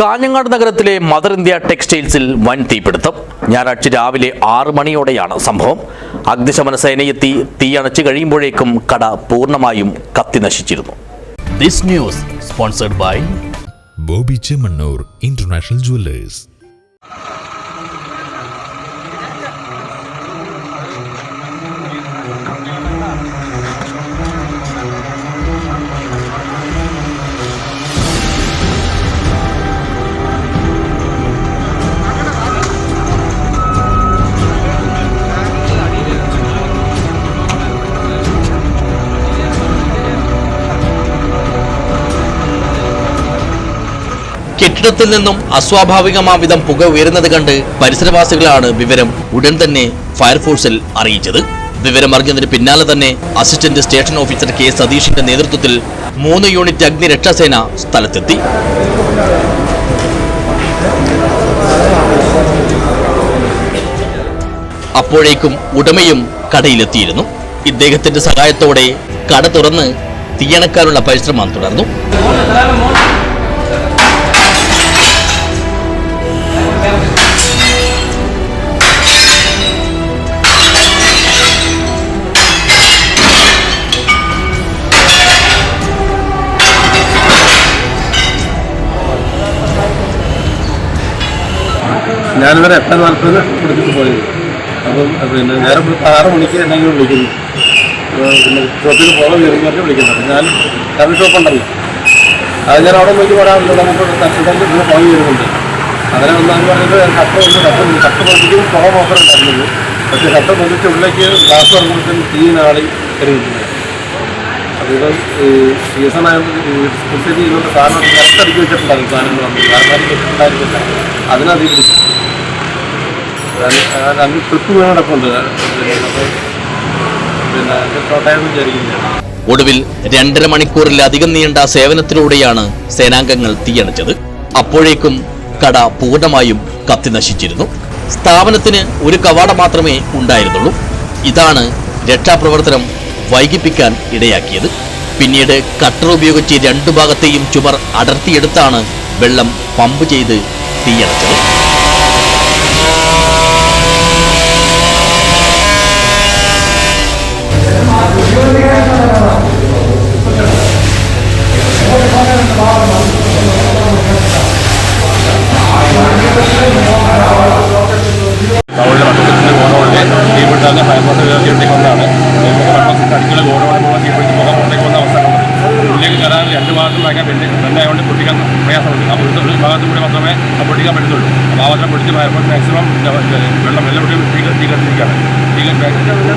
കാഞ്ഞങ്ങാട് നഗരത്തിലെ mother India ടെക്സ്റ്റൈൽസിൽ വൻ തീപിടുത്തം. ഞായറാഴ്ച രാവിലെ ആറു മണിയോടെയാണ് സംഭവം. അഗ്നിശമന സേനയെത്തി അണച്ചു കഴിയുമ്പോഴേക്കും കട പൂർണമായും കത്തി നശിച്ചിരുന്നു. This news sponsored by Boby Chemmanur international jewellers. കെട്ടിടത്തിൽ നിന്നും അസ്വാഭാവികമാവിധം പുക ഉയരുന്നത് കണ്ട് പരിസരവാസികളാണ് വിവരം ഉടൻ തന്നെ ഫയർഫോഴ്സിൽ അറിയിച്ചത്. വിവരം അറിഞ്ഞതിന് പിന്നാലെ തന്നെ അസിസ്റ്റന്റ് സ്റ്റേഷൻ ഓഫീസർ കെ സതീഷിന്റെ നേതൃത്വത്തിൽ മൂന്ന് യൂണിറ്റ് അഗ്നിരക്ഷാസേന സ്ഥലത്തെത്തി. അപ്പോഴേക്കും ഉടമയും കടയിലെത്തിയിരുന്നു. ഇദ്ദേഹത്തിന്റെ സഹായത്തോടെ കട തുറന്ന് തീയണക്കാനുള്ള പരിശ്രമം തുടർന്നു. ഞാനിവരെ എട്ട് നാൽപ്പത് കൊടുത്തിട്ട് പോയത് അപ്പം പിന്നെ നേരെ ആറ് മണിക്ക് എന്നെ വിളിക്കുന്നു. പിന്നെ ഷോപ്പിൽ പോകാൻ വരുമ്പോൾ വിളിക്കുന്നത് ഞാൻ കറി ഷോപ്പ് ഉണ്ടല്ലോ. അത് ഞാൻ അവിടെ നോക്കി പറയാറില്ല നമുക്ക് തട്ടിടണ്ട് ഇങ്ങനെ പോയി വരുന്നുണ്ട്. അങ്ങനെ വന്നാന്ന് പറഞ്ഞിട്ട് കട്ട വന്ന് കട്ട കട്ട പൊതിക്കും പുറം ഓഫർ ഉണ്ടായിരുന്നുള്ളൂ പക്ഷേ കട്ട പൊതിച്ച് ഉള്ളിലേക്ക് ഗ്ലാസ് തുറന്നപ്പോഴത്തേക്കും തീ നാളി കരുതിയിട്ടുണ്ട് അതിപ്പം ഈ സ്പെഷ്യലി ഇതുകൊണ്ട് സാധനം പുറത്തടിക്കി വെച്ചിട്ടുണ്ടായിരുന്നു സാധനങ്ങൾ വന്നു കാരണം വെച്ചിട്ടുണ്ടായിരുന്നില്ല. അതിനത് പിടിച്ചു രണ്ട് ട്രിപ്പ് വീണ് കിടപ്പുണ്ട് അപ്പം പിന്നെ കോട്ടയം വിചാരിക്കുന്നില്ല ഒടുവിൽ രണ്ടര മണിക്കൂറിലധികം നീണ്ട സേവനത്തിലൂടെയാണ് സേനാംഗങ്ങൾ തീയണച്ചത്. അപ്പോഴേക്കും കട പൂർണമായും കത്തി നശിച്ചിരുന്നു. സ്ഥാപനത്തിന് ഒരു കവാടം മാത്രമേ ഉണ്ടായിരുന്നുള്ളൂ. ഇതാണ് രക്ഷാപ്രവർത്തനം വൈകിപ്പിക്കാൻ ഇടയാക്കിയത്. പിന്നീട് കട്ടർ ഉപയോഗിച്ച് രണ്ടു ഭാഗത്തെയും ചുമർ അടർത്തിയെടുത്താണ് വെള്ളം പമ്പ് ചെയ്ത് തീയണച്ചത്. കയറാൻ രണ്ട് ഭാഗത്തും ഭയങ്കര വെള്ളി വെള്ള ആയതുകൊണ്ട് പൊട്ടിക്കാൻ പ്രയാസമുണ്ട്. ആ ഒരു ഒരു ഭാഗത്തും കൂടി മാത്രമേ ആ പൊട്ടിക്കാൻ പറ്റത്തുള്ളൂ. അപ്പോൾ ആ മാത്രം പൊടിച്ച് മാക്സിമം വെള്ളം വെള്ളം കൂടി തീ തീ കത്തിരിക്കുകയാണ് തീ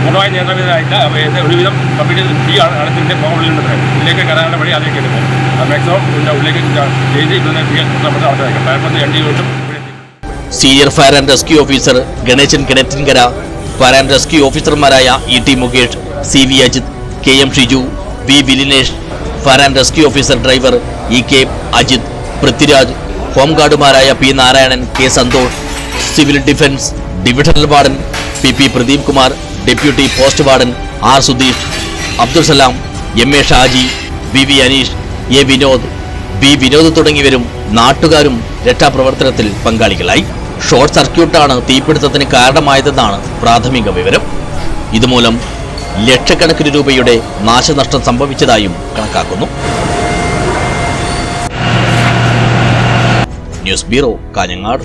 പൂർണമായി ഏത് ഒരുവിധം കമ്പ്ലീറ്റ് തീ അണത്തിന്റെ മുകളിലുണ്ട് ഉള്ളിലേക്ക് കയറാനുള്ള വഴി അതിലേക്ക് എടുക്കും മാക്സിമം പിന്നെ ഉള്ളിലേക്ക് ചെയ്ത് ഇതൊന്ന് തീ നമ്മുടെ അവിടെ ഫയർഫോഴ്സ് രണ്ട് ഇവിടെ senior fire and rescue officer Ganesan Kinattinkara fire and rescue ഓഫീസർമാരായ E T Mukesh C V Ajith K M Shiju V Vilinesh fire and rescue officer driver E K Ajith Prithviraj ഹോംഗാർഡുമാരായ P Narayanan K Santhosh civil defence divisional warden P P Pradeep Kumar deputy post warden R Sudheesh Abdul Salam M A Shaji V V Aneesh A Vinod B Vinod തുടങ്ങിയവരും നാട്ടുകാരും രക്ഷാപ്രവർത്തനത്തിൽ പങ്കാളികളായി. Short സർക്യൂട്ടാണ് തീപിടുത്തത്തിന് കാരണമായതെന്നാണ് പ്രാഥമിക വിവരം. ഇതുമൂലം ലക്ഷക്കണക്കിന് രൂപയുടെ നാശനഷ്ടം സംഭവിച്ചതായും കണക്കാക്കുന്നു. News bureau Kanhangad.